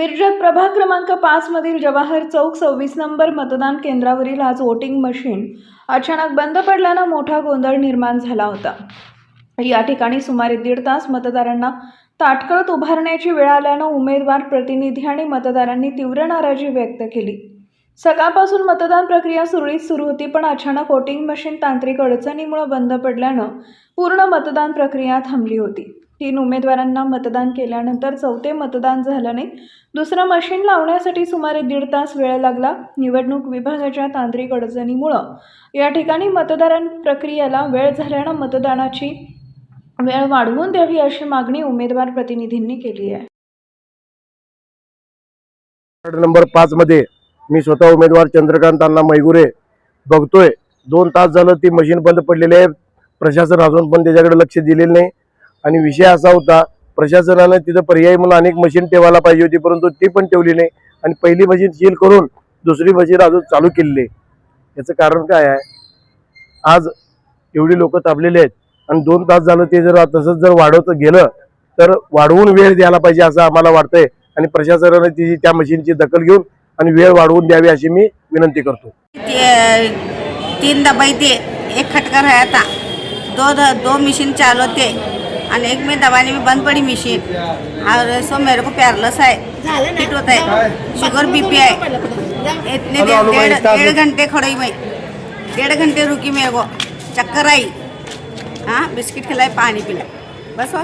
मिरजत प्रभाग क्रमांक पाचमधील जवाहर चौक सव्वीस नंबर मतदान केंद्रावरील आज वोटिंग मशीन अचानक बंद पडल्यानं मोठा गोंधळ निर्माण झाला होता. या ठिकाणी सुमारे दीड तास मतदारांना ताटकळत उभारण्याची वेळ आल्यानं उमेदवार प्रतिनिधी आणि मतदारांनी तीव्र नाराजी व्यक्त केली. सकाळपासून मतदान प्रक्रिया सुरळीत सुरू होती पण अचानक वोटिंग मशीन तांत्रिक अडचणीमुळे बंद पडल्यानं पूर्ण मतदान प्रक्रिया थांबली होती. तीन उमेदवारांना मतदान केल्यानंतर चौथे मतदान झालं नाही. दुसरं मशीन लावण्यासाठी सुमारे दीड तास वेळ लागला. निवडणूक विभागाच्या तांत्रिक अडचणीमुळं. या ठिकाणी मतदान प्रक्रियेला वेळ झाल्यानं मतदानाची वेळ वाढवून द्यावी अशी मागणी उमेदवार प्रतिनिधींनी केली आहे. नंबर पाच मध्ये मी स्वतः उमेदवार चंद्रकांत अण्णा मैगुरे बघतोय. दोन तास झालं ती मशीन बंद पडलेली आहे. प्रशासन अजून पण त्याच्याकडे लक्ष दिलेलं नाही. आणि विषय असा होता प्रशासनानं तिथं पर्यायी म्हणून अनेक मशीन ठेवायला पाहिजे होती परंतु ती पण ठेवली नाही. आणि पहिली मशीन सील करून दुसरी मशीन अजून चालू केलेली आहे. याचं कारण काय आहे? आज एवढी लोक तापलेली आहेत आणि दोन तास झालं ते जर तसंच जर वाढवत गेलं तर वाढवून वेळ द्यायला पाहिजे असं आम्हाला वाटतंय. आणि प्रशासनाने तिची त्या मशीनची दखल घेऊन आणि वेळ वाढवून द्यावी अशी मी विनंती करतो. तीन दबाई ते एक खटका दो दो मशीन चालवते. और एक में दबाने में बंद पड़ी मशीन और सो मेरे को पैरलस है फिट होता है शुगर बीपी है इतने देर डेढ़ डेढ़ घंटे खड़ी मैं डेढ़ घंटे रुकी मेरे को. चक्कर आई. हाँ? बिस्किट खिलाए पानी पिलाए बस वो